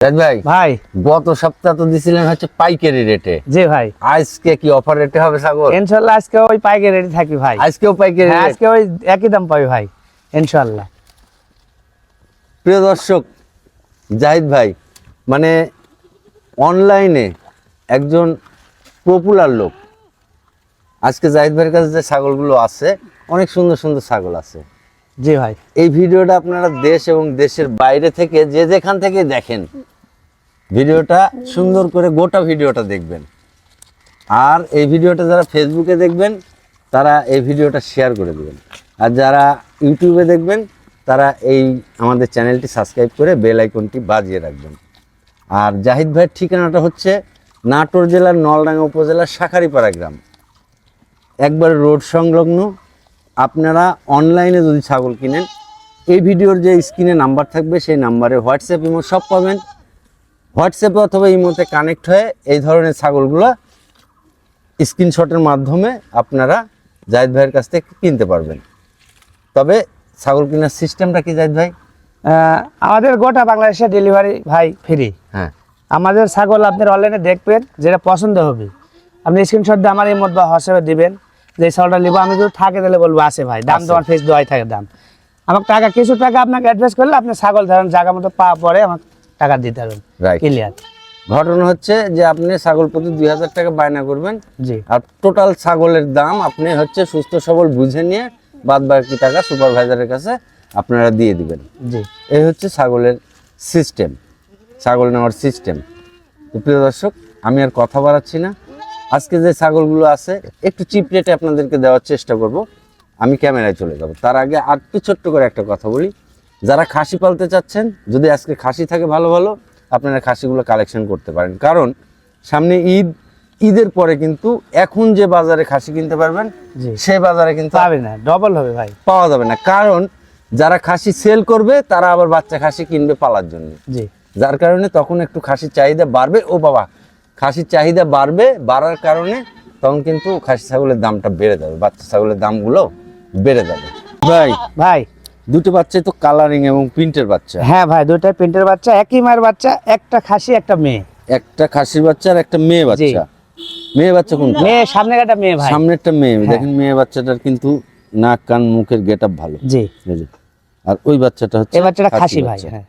ভাই ভাই। গত সপ্তাহ তো দিছিলেন হচ্ছে পাইকারি রেটে। জি ভাই। আজকে কি অফার রেটে হবে ছাগল? আজকে ওই পাইকারি রেডি থাকি ভাই। আজকেও পাইকারি হ্যাঁ, আজকে ওই একই দাম পাবি ভাই প্রিয় দর্শক জাহিদ ভাই মানে অনলাইনে একজন পপুলার লোক। আজকে জাহিদ ভাইয়ের কাছে যে ছাগলগুলো আছে অনেক সুন্দর সুন্দর ছাগল আছে। জি ভাই। এই ভিডিওটা আপনারা দেশ এবং দেশের বাইরে থেকে যে যেখান থেকে দেখেন ভিডিওটা সুন্দর করে গোটা ভিডিওটা দেখবেন। আর এই ভিডিওটা যারা ফেসবুকে দেখবেন, তারা এই ভিডিওটা শেয়ার করে দেবেন। আর যারা ইউটিউবে দেখবেন, তারা এই আমাদের চ্যানেলটি সাবস্ক্রাইব করে বেল আইকনটি বাজিয়ে রাখবেন। আর জাহিদ ভাইয়ের ঠিকানাটা হচ্ছে নাটোর জেলার নলডাঙ্গা উপজেলার শাখারিপাড়া গ্রাম। একবার রোড সংলগ্ন, আপনারা অনলাইনে যদি ছাগল কিনেন, এই ভিডিওর যে স্ক্রিনে নাম্বার থাকবে, সেই নাম্বারে হোয়াটসঅ্যাপ ইমো সব পাবেন। হোয়াটসঅ্যাপে অথবা ইমোতে কানেক্ট হয়ে এই ধরনের ছাগলগুলো স্ক্রিনশটের মাধ্যমে আপনারা জায়দ ভাইয়ের কাছ থেকে কিনতে পারবেন। তবে ছাগল কেনার সিস্টেমটা কি জাহিদ ভাই? আমাদের গোটা বাংলাদেশে ডেলিভারি ভাই ফ্রি। হ্যাঁ। আমাদের ছাগল আপনার অনলাইনে দেখবেন যেটা পছন্দ হবে। আপনি স্ক্রিনশট দিয়ে আমার এই মত বা হোয়াটসঅ্যাপে দিবেন যে ছাগলটা নিবো। আমি যদি থাকে তাহলে বলব আছে ভাই দাম। তোমার ফেস দেওয়াই থাকে দাম। আমাকে টাকা কিছু টাকা আপনাকে অ্যাডভান্স করলে আপনি ছাগল ধরেন জায়গা মতো পাওয়া পরে আমাকে টাকা দিতে পারবেন Right. ক্লিয়ার ঘটনা হচ্ছে যে আপনি ছাগল প্রতি দুই হাজার টাকা বায়না করবেন। জি। আর টোটাল ছাগলের দাম আপনি হচ্ছে সুস্থ সবল বুঝে নিয়ে বাদ বাকি টাকা সুপারভাইজারের কাছে আপনারা দিয়ে দিবেন। জি। এই হচ্ছে ছাগলের সিস্টেম ছাগল নেওয়ার সিস্টেম প্রিয় দর্শক আমি আর কথা বাড়াচ্ছি না। আজকে যে ছাগলগুলো আছে একটু চিপ রেটে আপনাদেরকে দেওয়ার চেষ্টা করব। আমি ক্যামেরায় চলে যাব। তার আগে আর একটু ছোট্ট করে একটা কথা বলি। যারা খাসি পালতে চাচ্ছেন যদি আজকে খাসি থাকে ভালো ভালো আপনারা খাসিগুলো কালেকশন করতে পারেন। কারণ সামনে ঈদ ঈদের পরে কিন্তু এখন যে বাজারে খাসি কিনতে পারবেন সেই বাজারে কিন্তু পাবে না ডবল হবে ভাই। পাওয়া যাবে না। কারণ যারা খাসি সেল করবে তারা আবার বাচ্চা খাসি কিনবে পালার জন্য। জি। যার কারণে তখন একটু খাসির চাহিদা বাড়বে। ও বাবা খাসির চাহিদা বাড়বে বাড়ার কারণে তখন কিন্তু খাসি ছাগলের দামটা বেড়ে যাবে বাচ্চা ছাগলের দামগুলো বেড়ে যাবে। ভাই ভাই দুটো বাচ্চাই তো কালারিং এবং প্রিন্টের বাচ্চা। হ্যাঁ ভাই দুইটাই প্রিন্টের বাচ্চা একই মায়ের বাচ্চা একটা খাসি একটা মেয়ে। একটা খাসির বাচ্চা আর একটা মেয়ে বাচ্চা। মেয়ে বাচ্চা কোন মেয়ে সামনে একটা মেয়ে ভাই। একটা মেয়ে। দেখেন মেয়ে বাচ্চাটার কিন্তু নাক কান মুখের গেট ভালো। জি। আর ওই বাচ্চাটা হচ্ছে এই বাচ্চাটা খাসি ভাই হ্যাঁ।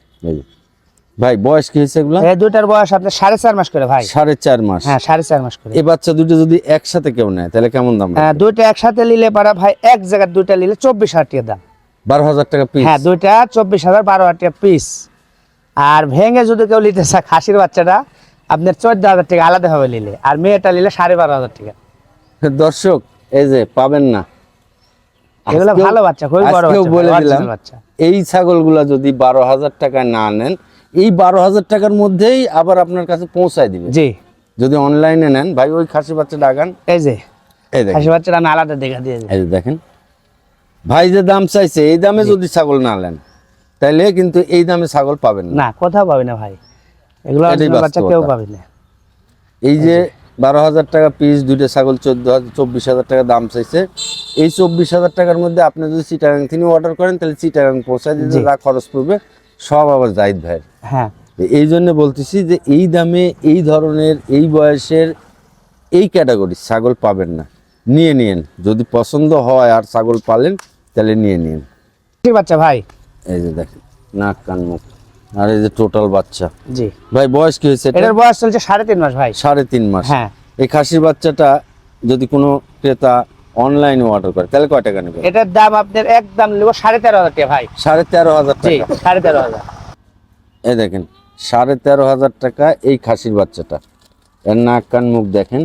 ভাই বয়স কি হয়েছে এগুলা? এই দুইটার বয়স আপনার সাড়ে চার মাস করে ভাই। সাড়ে চার মাস। হ্যাঁ সাড়ে চার মাস করে। এই বাচ্চা দুটো যদি একসাথে কেউ নেয় তাহলে কেমন দাম হ্যাঁ দুইটা একসাথে নিলে পারা ভাই এক জায়গায় দুইটা নিলে চব্বিশ হাজার টাকা দাম। বারো হাজার টাকা পিস হ্যাঁ দুইটা চব্বিশ হাজার বারো হাজার টাকা পিস আর ভেঙে যদি কেউ নিতে চায় খাসির বাচ্চাটা আপনার চোদ্দ হাজার টাকা আলাদাভাবে নিলে। আর মেয়েটা নিলে সাড়ে বারো হাজার টাকা। দর্শক এই যে পাবেন না। এগুলো ভালো বাচ্চা খুবই বড় বলে দিলাম এই ছাগলগুলা যদি বারো হাজার টাকায় না নেন এই বারো হাজার টাকার মধ্যেই আবার আপনার কাছে পৌঁছায় দিবে। জি। যদি অনলাইনে নেন ভাই ওই খাসি বাচ্চা ডাকান এই যে এই দেখেন। খাসি বাচ্চাটা আমি আলাদা দেখা দিয়ে। এই যে দেখেন। ভাই যে দাম চাইছে এই দামে যদি ছাগল না নেন তাহলে কিন্তু এই দামে ছাগল পাবেন না। কোথাও পাবি না ভাই। এগুলো এটাই বাচ্চা কেউ বাস্তবতা। না। এই যে বারো হাজার টাকা পিস দুইটা ছাগল চোদ্দ হাজার চব্বিশ হাজার টাকা দাম চাইছে এই চব্বিশ হাজার টাকার মধ্যে আপনি যদি চিটাগাং থেকে অর্ডার করেন তাহলে চিটাগাং পৌঁছায় দিতে। যা খরচ পড়বে সব আবার জাহিদ ভাইয়ের। হ্যাঁ। এই জন্য বলতেছি যে এই দামে এই ধরনের এই বয়সের এই ক্যাটাগরি ছাগল পাবেন না। নিয়ে নিন যদি পছন্দ হয় আর ছাগল পালেন তাহলে নিয়ে নিন। ঠিক বাচ্চা ভাই? এই যে দেখেন নাক কান মুখ। আর এই যে টোটাল বাচ্চা। জি। ভাই বয়স কি হয়েছে এটা? এটার বয়স চলছে সাড়ে তিন মাস ভাই। সাড়ে তিন মাস। হ্যাঁ। এই খাসির বাচ্চাটা যদি কোনো ক্রেতা অনলাইনে অর্ডার করে তাহলে কয় টাকা নেবে? এটার দাম আপনার একদম নেব সাড়ে তেরো হাজার টাকা ভাই। সাড়ে তেরো হাজার টাকা। সাড়ে তেরো হাজার। এই দেখেন সাড়ে তেরো হাজার টাকা এই খাসির বাচ্চাটা। এর নাক কান মুখ দেখেন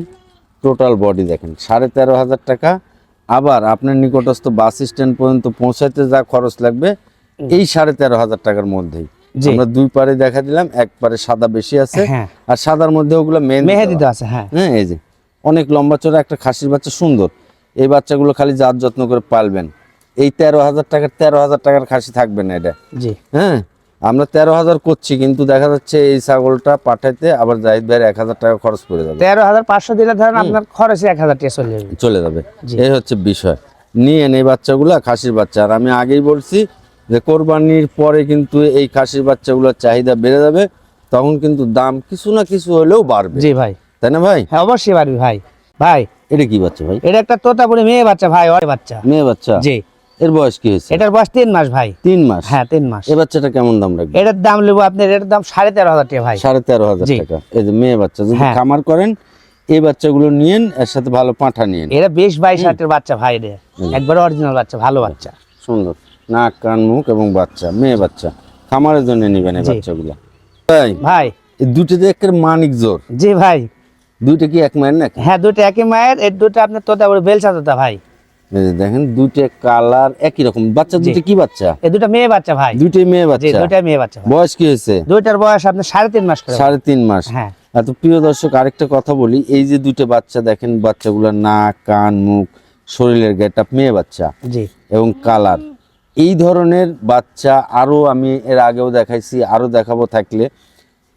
টোটাল বডি দেখেন সাড়ে তেরো হাজার টাকা আবার আপনার নিকটস্থ বাস স্ট্যান্ড পর্যন্ত পৌঁছাতে যা খরচ লাগবে এই সাড়ে তেরো হাজার টাকার মধ্যেই। আমরা দুই পারে দেখা দিলাম এক পারে সাদা বেশি আছে হ্যাঁ। আর সাদার মধ্যে ওগুলো মেহেদি আছে হ্যাঁ। হ্যাঁ এই যে অনেক লম্বা চড়া একটা খাসির বাচ্চা সুন্দর। এই বাচ্চাগুলো খালি যার যত্ন করে পালবেন। এই তেরো হাজার টাকার তেরো হাজার টাকার খাসি থাকবে না এটা। জি। হ্যাঁ আমরা তেরো হাজার করছি কিন্তু দেখা যাচ্ছে এই ছাগলটা পাঠাইতে আবার জাহিদ ভাইয়ের এক হাজার টাকা খরচ পড়ে যাবে। তেরো হাজার পাঁচশো দিলে ধরেন আপনার খরচে এক হাজার টাকা চলে যাবে। চলে যাবে। এই হচ্ছে বিষয়। নিয়ে এই বাচ্চাগুলো খাসির বাচ্চা। আর আমি আগেই বলছি যে কোরবানির পরে কিন্তু এই খাসির বাচ্চাগুলোর চাহিদা বেড়ে যাবে তখন কিন্তু দাম কিছু না কিছু হলেও বাড়বে। জি ভাই। তাই না ভাই? হ্যাঁ অবশ্যই পারবি ভাই। ভাই। এটা কি বাচ্চা ভাই? এটা একটা তোতাপুরি মেয়ে বাচ্চা ভাই ওই বাচ্চা। মেয়ে বাচ্চা? জি। এর বয়স কি হয়েছে? এটার বয়স তিন মাস ভাই। তিন মাস? হ্যাঁ তিন মাস। এ বাচ্চাটা কেমন দাম রাখবে? এটার দাম নেব আপনার এটার দাম সাড়ে তেরো হাজার টাকা ভাই। সাড়ে তেরো হাজার টাকা। এই যে মেয়ে বাচ্চা যদি হ্যাঁ। খামার করেন এই বাচ্চাগুলো নিয়েন এর সাথে ভালো পাঁঠা নিয়েন। এটা বিশ বাইশ হাজারের বাচ্চা ভাই রে। একবার অরিজিনাল বাচ্চা ভালো বাচ্চা। সুন্দর। নাক কান মুখ এবং বাচ্চা মেয়ে বাচ্চা। খামারের জন্য নিবেন এই বাচ্চাগুলো। ভাই ভাই। এই দুটোতে একের মানিক জোর। জি ভাই। দুইটা কি এক মায়ের নাকি? হ্যাঁ দুটো একই মায়ের এর দুটো আপনার তোতাপুরি বেলচা তোতা ভাই। যে দেখেন দুইটা কালার একই রকম। বাচ্চা দুটো কি বাচ্চা? এই দুটো মেয়ে বাচ্চা ভাই। দুইটাই মেয়ে বাচ্চা। দুটাই মেয়ে বাচ্চা বয়স কি হয়েছে? দুইটার বয়স আপনার সাড়ে তিন মাস সাড়ে তিন মাস। হ্যাঁ। এত প্রিয় দর্শক আরেকটা কথা বলি এই যে দুটো বাচ্চা দেখেন বাচ্চাগুলোর নাক কান মুখ শরীরের গেট মেয়ে বাচ্চা জি। এবং কালার। এই ধরনের বাচ্চা আরও আমি এর আগেও দেখাইছি আরও দেখাবো থাকলে।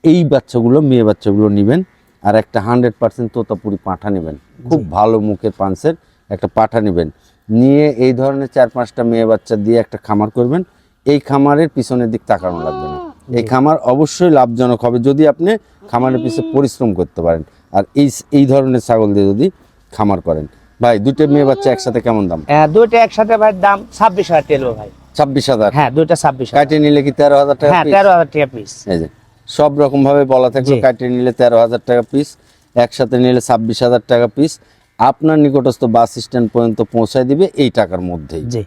এই বাচ্চাগুলো মেয়ে বাচ্চাগুলো নেবেন আর একটা হান্ড্রেড পার্সেন্ট তোতাপুরি পাঁঠা নেবেন। খুব ভালো মুখের পাঞ্চের একটা পাঁঠা নেবেন। নিয়ে এই ধরনের চার পাঁচটা মেয়ে বাচ্চা দিয়ে একটা খামার করবেন। এই খামারের পিছনের দিক তাকানো লাগবে না। এই খামার অবশ্যই লাভজনক হবে যদি আপনি খামারের পিছনে পরিশ্রম করতে পারেন। আর এই এই ধরনের ছাগল দিয়ে যদি খামার করেন। ভাই দুটো মেয়ে বাচ্চা একসাথে কেমন দাম? হ্যাঁ, দুইটা একসাথে ভাই দাম ছাব্বিশ হাজার টেলবো ভাই। ছাব্বিশ হাজার? হ্যাঁ দুইটা ছাব্বিশ কাটিয়ে নিলে কি তেরো হাজার টাকা হ্যাঁ তেরো হাজার টাকা পিস এই যে সব রকম ভাবে বলা থাকল। কাটিয়ে নিলে তেরো হাজার টাকা পিস একসাথে নিলে ছাব্বিশ হাজার টাকা পিস আপনার নিকটস্থ বাস স্ট্যান্ড পর্যন্ত পৌঁছায় দিবে এই টাকার মধ্যেই। জি।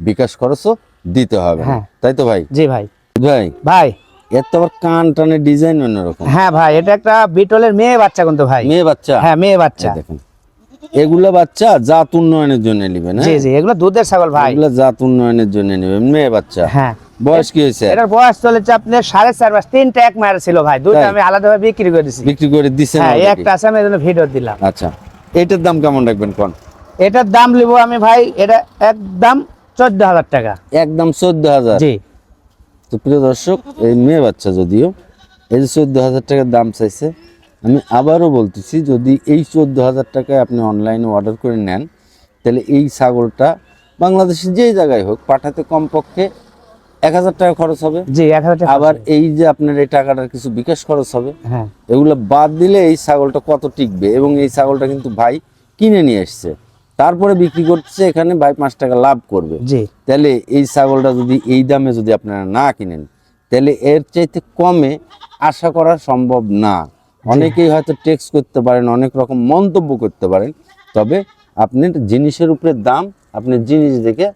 বিকাশ খরচও দিতে হবে। হ্যাঁ। তাই তো ভাই? জি ভাই। ভাই? ভাই। এর তো আবার কান টানের ডিজাইন অন্যরকম। হ্যাঁ ভাই এটা একটা বিটলের মেয়ে বাচ্চা কিন্তু ভাই। মেয়ে বাচ্চা? হ্যাঁ মেয়ে বাচ্চা। দেখুন। এগুলা বাচ্চা জাত উন্নয়নের জন্য নেবেন জি জি এগুলো দুধের ছাগল ভাই। এগুলা জাত উন্নয়নের জন্য নেবেন মেয়ে বাচ্চা? হ্যাঁ। বয়স কি হয়েছে? এটার বয়স চলেছে আপনার সাড়ে চার মাস তিনটা এক মায়ের ছিল ভাই? আমি আলাদাভাবে বিক্রি করে দিছি। বিক্রি করে দিচ্ছেন হ্যাঁ একটা আছে আমি ভিডিও দিলাম। আচ্ছা। এটার দাম কেমন রাখবেন কোন? এটার দাম নিবো আমি ভাই এটা একদম চোদ্দ হাজার টাকা। একদম চোদ্দ হাজার জি। তো প্রিয় দর্শক এই মেয়ে বাচ্চা যদিও এই যে চোদ্দ হাজার টাকার দাম চাইছে আমি আবারও বলতেছি যদি এই চোদ্দ হাজার টাকায় আপনি অনলাইনে অর্ডার করে নেন তাহলে এই ছাগলটা বাংলাদেশের যেই জায়গায় হোক পাঠাতে কমপক্ষে এক হাজার টাকা খরচ হবে। জি এক হাজার টাকা আবার এই যে আপনার এই টাকাটার কিছু বিকাশ খরচ হবে। হ্যাঁ। এগুলো বাদ দিলে এই ছাগলটা কত টিকবে? এবং এই ছাগলটা কিন্তু ভাই কিনে নিয়ে এসছে। তারপরে বিক্রি করছে এখানে ভাই পাঁচ টাকা লাভ করবে। জি। তাহলে এই ছাগলটা যদি এই দামে যদি আপনারা না কিনেন তাহলে এর চাইতে কমে আশা করা সম্ভব না। অনেকেই হয়তো টেক্স করতে পারেন অনেক রকম মন্তব্য করতে পারেন। তবে আপনার জিনিসের উপরে দাম আপনি জিনিস দেখে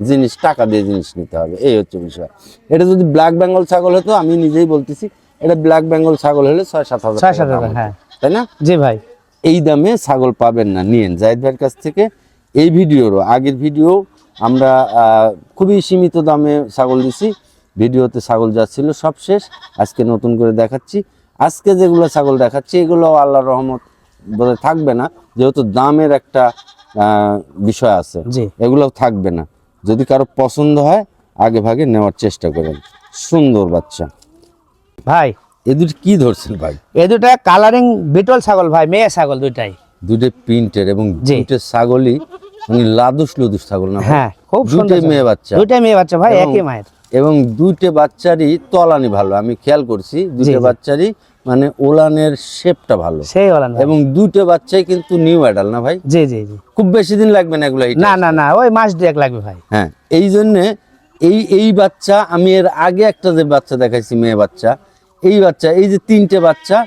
জিনিস টাকা দিয়ে জিনিস নিতে হবে। এই হচ্ছে বিষয়। এটা যদি ব্ল্যাক বেঙ্গল ছাগল হতো আমি নিজেই বলতেছি এটা ব্ল্যাক বেঙ্গল ছাগল হলে ছয় সাত হাজার ছয় সাত হাজার, হ্যাঁ। তাই না? জি ভাই। এই দামে ছাগল পাবেন না। নিয়েন জাহিদ ভাইয়ের কাছ থেকে এই ভিডিওরও। আগের ভিডিও আমরা খুবই সীমিত দামে ছাগল দিছি। ভিডিওতে ছাগল যাচ্ছিল সব শেষ। আজকে নতুন করে দেখাচ্ছি। আজকে যেগুলো ছাগল দেখাচ্ছি এগুলো আল্লাহ রহমত থাকবে না। যেহেতু দামের একটা বিষয় আছে। এগুলো থাকবে না। যদি কারও পছন্দ হয় আগে ভাগে নেওয়ার চেষ্টা করেন সুন্দর বাচ্চা। ভাই। এ দুটো কি ধরছেন ভাই? এই দুটা কালারিং বিটল ছাগল ভাই মেয়ে ছাগল দুটাই দুটো প্রিন্টের এবং। দুটো ছাগলই মানে লাদুস লুদুস ছাগল না হ্যাঁ খুব সুন্দর মেয়ে বাচ্চা। দুইটাই মেয়ে বাচ্চা ভাই একই মায়ের। এবং দুইটা বাচ্চারই তলানি ভালো আমি খেয়াল করছি দুটো বাচ্চারই মানে ওলানের শেপটা ভালো। সেই ওলান এবং দুটো বাচ্চাই কিন্তু নিউ অ্যাডাল না ভাই? জি জি জি। খুব বেশি দিন লাগবে না এগুলো না না না ওই মাস দুয়েক লাগবে ভাই। হ্যাঁ এই জন্যে এই এই বাচ্চা আমি এর আগে একটা যে বাচ্চা দেখাইছি মেয়ে বাচ্চা এই বাচ্চা এই যে তিনটে বাচ্চা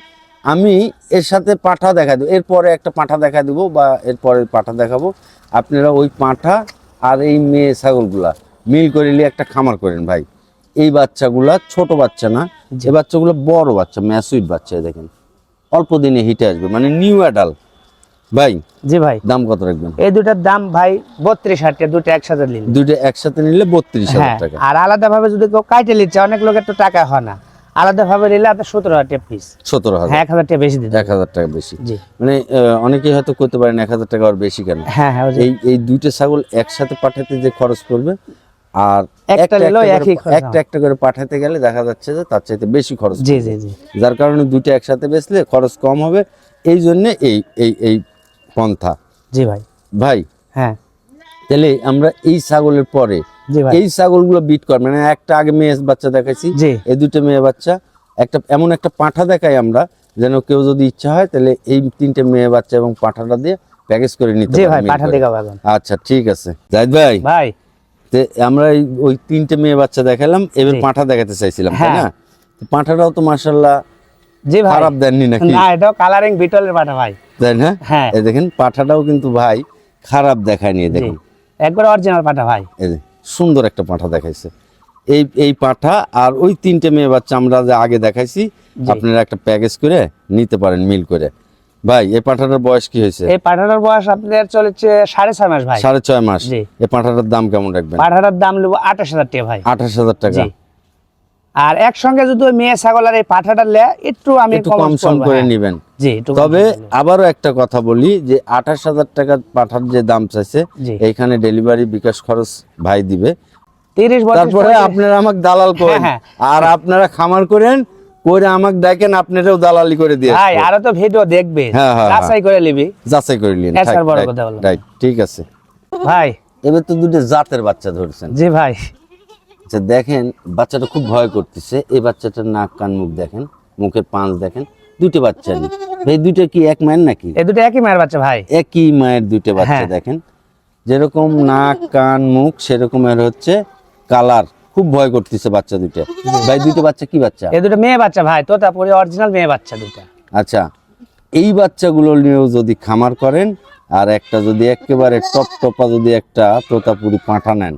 আমি এর সাথে পাঠা দেখা দেবো। এরপরে একটা পাঠা দেখা দেবো বা এরপরে পাঠা দেখাবো। আপনারা ওই পাঠা আর এই মেয়ে ছাগলগুলা মিল করে নিয়ে একটা খামার করেন ভাই। এই বাচ্চাগুলা ছোট বাচ্চা না যে বাচ্চাগুলো বড় বাচ্চা ম্যাসুইট বাচ্চা দেখেন। অল্প দিনে হিটে আসবে মানে নিউ অ্যাডাল ভাই জি ভাই। দাম কত রাখবেন? এই দুটার দাম ভাই বত্রিশ হাজার টাকা দুটো একসাথে নিন। দুইটা একসাথে নিলে বত্রিশ হাজার হ্যাঁ টাকা। আর আলাদা ভাবে যদি কেউ কাইটে নিচ্ছে অনেক লোকের তো টাকা হয় না। আলাদা ভাবে নিলে আপনার সতেরো হাজার টাকা পিস সতেরো হাজার। হ্যাঁ এক হাজার টাকা বেশি দিতে এক হাজার টাকা বেশি। জি। মানে অনেকেই হয়তো করতে পারেন এক হাজার টাকা আর বেশি কেন? হ্যাঁ হ্যাঁ এই এই দুইটা ছাগল একসাথে পাঠাতে যে খরচ পড়বে আর একটা একই খরচ একটা একটা করে পাঠাতে গেলে দেখা যাচ্ছে যে তার চাইতে বেশি খরচ জি জি জি। যার কারণে দুইটা একসাথে বেচলে খরচ কম হবে। এই জন্য এই এই এই পন্থা। জি ভাই। ভাই হ্যাঁ। তাহলে আমরা এই ছাগলের পরে এই ছাগলগুলো বিট কর মানে একটা আগে মেয়ে বাচ্চা দেখাইছি এই দুটো মেয়ে বাচ্চা। একটা এমন একটা পাঁঠা দেখাই আমরা যেন কেউ যদি ইচ্ছা হয় তাহলে এই তিনটে মেয়ে বাচ্চা এবং পাঁঠাটা দিয়ে প্যাকেজ করে নিতে আচ্ছা ঠিক আছে। জাহিদ ভাই। ভাই তে আমরা ওই তিনটে মেয়ে বাচ্চা দেখালাম এবার। পাঁঠা দেখাতে চাইছিলাম তাই হ্যাঁ। না পাঁঠাটাও তো মার্শাল্লাহ জি ভাই। খারাপ দেননি নাকি? না এটাও কালারিং বিটলের পাঠা ভাই। তাই না হ্যাঁ। এই দেখেন পাঁঠাটাও কিন্তু ভাই খারাপ দেখায়নি এই জি। দেখেন। একবার অরিজিনাল পাঠা ভাই। এই যে, সুন্দর একটা পাঁঠা দেখাইছে। এই এই পাঁঠা আর ওই তিনটে মেয়ে বাচ্চা আমরা যে আগে দেখাইছি আপনারা একটা প্যাকেজ করে নিতে পারেন মিল করে। ভাই এই পাঁঠাটার বয়স কি হয়েছে? এই পাঠাটার বয়স আপনার চলেছে সাড়ে ছয় মাস ভাই। সাড়ে ছয় মাস। এই পাঁঠাটার দাম কেমন রাখবেন? পাঠাটার দাম নেব আঠাশ হাজার টাকা ভাই। আঠাশ হাজার টাকা? আর একসঙ্গে যদি ওই মেয়ে ছাগল আর এই পাঠাটা লে একটু আমি একটু কম সম করে হ্যাঁ। নিবেন। তবে আবারও একটা কথা বলি যে আঠাশ হাজার টাকা পাঠার যে দাম চাইছে। এইখানে ডেলিভারি বিকাশ খরচ ভাই দিবে। তিরিশ বছর তারপরে আপনারা আমাকে দালাল করেন। হ্যাঁ, আর আপনারা খামার করেন করে আমাকে দেখেন আপনারাও দালালি করে দিয়ে ভাই আরও তো ভিডিও দেখবে। হ্যাঁ, হ্যাঁ, যাচাই করে নিবি। যাচাই করে নিন। এছাড়া বড় কথা বললাম। রাইট ঠিক আছে। ভাই। এবার তো দুটো জাতের বাচ্চা ধরছেন। জি ভাই। আচ্ছা দেখেন বাচ্চাটা খুব ভয় করতেছে। এই বাচ্চাটার নাক কান মুখ দেখেন মুখের পাঁচ দেখেন। দুটো বাচ্চা নেই। এই দুটো কি এক মায়ের নাকি? এই দুটো একই মায়ের বাচ্চা ভাই। একই মায়ের দুটো বাচ্চা হ্যাঁ। দেখেন। যেরকম নাক কান মুখ সেরকম এর হচ্ছে কালার। খুব ভয় করতেছে বাচ্চা দুটো ভাই দুটো বাচ্চা কি বাচ্চা? এই দুটো মেয়ে বাচ্চা ভাই তো তারপরে অরিজিনাল মেয়ে বাচ্চা দুটো আচ্ছা এই বাচ্চাগুলো নিয়েও যদি খামার করেন আর একটা যদি একেবারে টপ টপা যদি একটা তোতাপুরি পাঁঠা নেন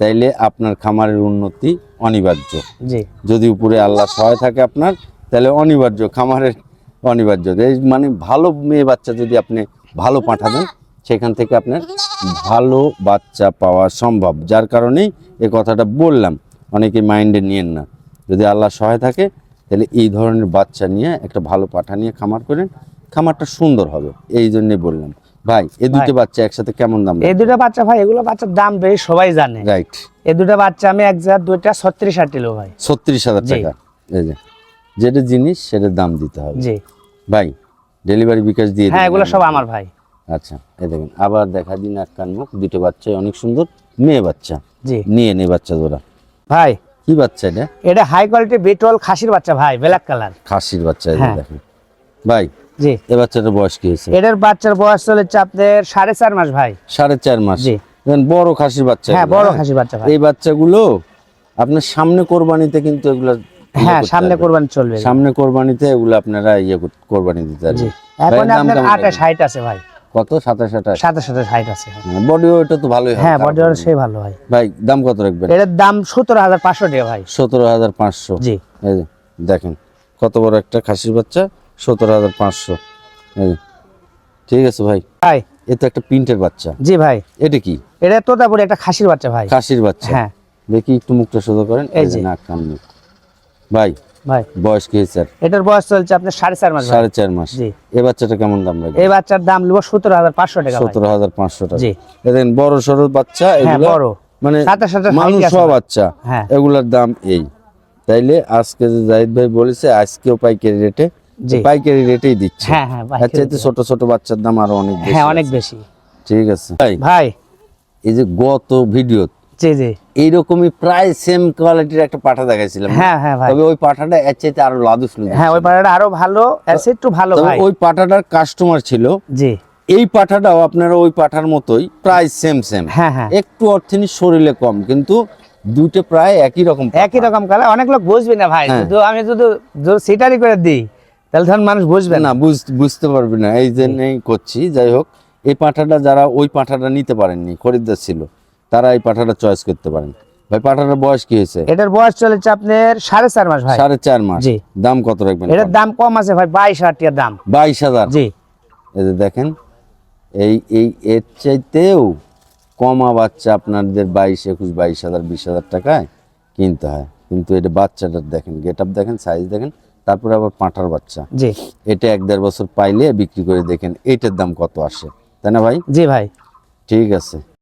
তাইলে আপনার খামারের উন্নতি অনিবার্য। জি। যদি উপরে আল্লাহ সহায় থাকে আপনার তাহলে অনিবার্য খামারের অনিবার্য। এই মানে ভালো মেয়ে বাচ্চা যদি আপনি ভালো পাঠাবেন সেখান থেকে আপনার ভালো বাচ্চা পাওয়া সম্ভব। যার কারণেই এ কথাটা বললাম অনেকে মাইন্ডে নিয়েন না। যদি আল্লাহ সহায় থাকে তাহলে এই ধরনের বাচ্চা নিয়ে একটা ভালো পাঠা নিয়ে খামার করেন খামারটা সুন্দর হবে এই জন্যই বললাম। ভাই এই দুটো বাচ্চা একসাথে কেমন দাম এই দুটো বাচ্চা ভাই এগুলো বাচ্চার দাম বেশি সবাই জানে। রাইট এই দুটো বাচ্চা আমি এক জায়গায় দুইটা ছত্রিশ কিলো ভাই। ছত্রিশ হাজার। টাকা এই যে। যেটা জিনিস সেটার দাম দিতে হবে। জি। ভাই ডেলিভারি বিকাশ দিয়ে হ্যাঁ এগুলো সব আমার ভাই। আচ্ছা এই দেখেন আবার দেখা দিন এক কান মুখ দুটো বাচ্চা অনেক সুন্দর মেয়ে বাচ্চা। জি। নিয়ে নে বাচ্চা তোরা। ভাই। কি বাচ্চা এটা? এটা হাই কোয়ালিটি বেটল খাসির বাচ্চা ভাই ব্ল্যাক কালার খাসির বাচ্চা এই হ্যাঁ। দেখেন। ভাই জি। এ বাচ্চাটার বয়স কি হয়েছে? এটার বাচ্চার বয়স চলেছে আপনার সাড়ে চার মাস ভাই। সাড়ে চার মাস। জি। বড় খাসির বাচ্চা হ্যাঁ বড় হ্যাঁ? খাসি বাচ্চা ভাই। এই বাচ্চাগুলো আপনার সামনে কোরবানিতে কিন্তু এগুলো ইয়ে হ্যাঁ সামনে। কোরবানি চলবে। সামনে কোরবানিতে এগুলো আপনারা ইয়ে কর- কোরবানি দিতে পারবেন এখন আপনার হাইট আছে ভাই। কত? সাতাশ আঠাশ? সাথে সাথে হাইট আছে বডি ওয়েটও তো ভালোই হ্যাঁ বডি না। সেই ভালো ভাই ভাই দাম কত রাখবেন? এটার দাম সতেরো হাজার পাঁচশো টাকা ভাই। সতেরো হাজার পাঁচশো। জি। এই যে, দেখেন কত বড় একটা খাসির বাচ্চা সতেরো হাজার পাঁচশো। ঠিক আছে ভাই। ভাই। এ তো একটা প্রিন্টের বাচ্চা। জি ভাই। এটা কি? এটা তোতাপুরি একটা খাসির বাচ্চা ভাই। খাসির বাচ্চা। হ্যাঁ। দেখি একটু মুখটা সোজা করেন। এই যে যে। নাক কান ভাই ভাই। বয়স কি হয়েছে এটার বয়স চলছে আপনার সাড়ে চার মাস সাড়ে চার মাস। জি। বাচ্চাটা কেমন দাম এই বাচ্চার দাম সতেরো হাজার পাঁচশো টাকা সতেরো হাজার পাঁচশো টাকা। জি। দেখেন বড় সড়ো বাচ্চা হ্যাঁ এগুলো বড়। মানে মানুষ। বাচ্চা। হ্যাঁ। এগুলার দাম এই। তাইলে আজকে যে জাহিদ ভাই বলেছে আজকেও পাইকারি রেটে পাইকারি রেটেই দিচ্ছে। হ্যাঁ হ্যাঁ আচ্ছা এতে ছোট ছোট বাচ্চার দাম আরও অনেক বেশি হ্যাঁ অনেক বেশি। ঠিক আছে। ভাই। ভাই এই যে গত ভিডিও জি জি। এইরকমই প্রায় সেম কোয়ালিটির একটা পাঠা দেখাইছিলাম। হ্যাঁ হ্যাঁ ভাই। তবে ওই পাঠাটা এর চাইতে আরও লাদুস হ্যাঁ ওই পাড়াটা আরও ভালো এর একটু ভালো ভাই। ওই পাঠাটার কাস্টমার ছিল। জি। এই পাঠাটাও আপনারা ওই পাঠার মতোই প্রায় সেম সেম হ্যাঁ হ্যাঁ। একটু শরীরে কম কিন্তু দুটো প্রায় একই রকম একই রকম কালার অনেক লোক বুঝবে না ভাই। হ্যাঁ। শুধু আমি যদি সিটারি করে দিই তাহলে ধরুন মানুষ বুঝবে না। না বুঝ- বুঝতে পারবে না এই জন্যই করছি। যাই হোক এই পাঠাটা যারা ওই পাঠাটা নিতে পারেননি খরিদ্দার ছিল তারা এই পাঠাটা চয়েস করতে পারেন। ভাই পাঠাটার বয়স কি হয়েছে? এটার বয়স চলেছে আপনার সাড়ে চার মাস ভাই। সাড়ে চার মাস। জি। দাম কত রাখবেন এটার দাম কম আছে ভাই বাইশ হাজার টাকার দাম। বাইশ হাজার? জি। এই যে দেখেন এই এই এর চাইতেও কমা বাচ্চা আপনাদের বাইশ একুশ বাইশ হাজার বিশ হাজার টাকায় কিনতে হয়। কিন্তু এটা বাচ্চাটার দেখেন গেট আপ দেখেন সাইজ দেখেন তারপরে আবার পাঁঠার বাচ্চা। জি। এটা এক দেড় বছর পাইলে বিক্রি করে দেখেন এটার দাম কত আসে। তাই না ভাই? জি ভাই। ঠিক আছে।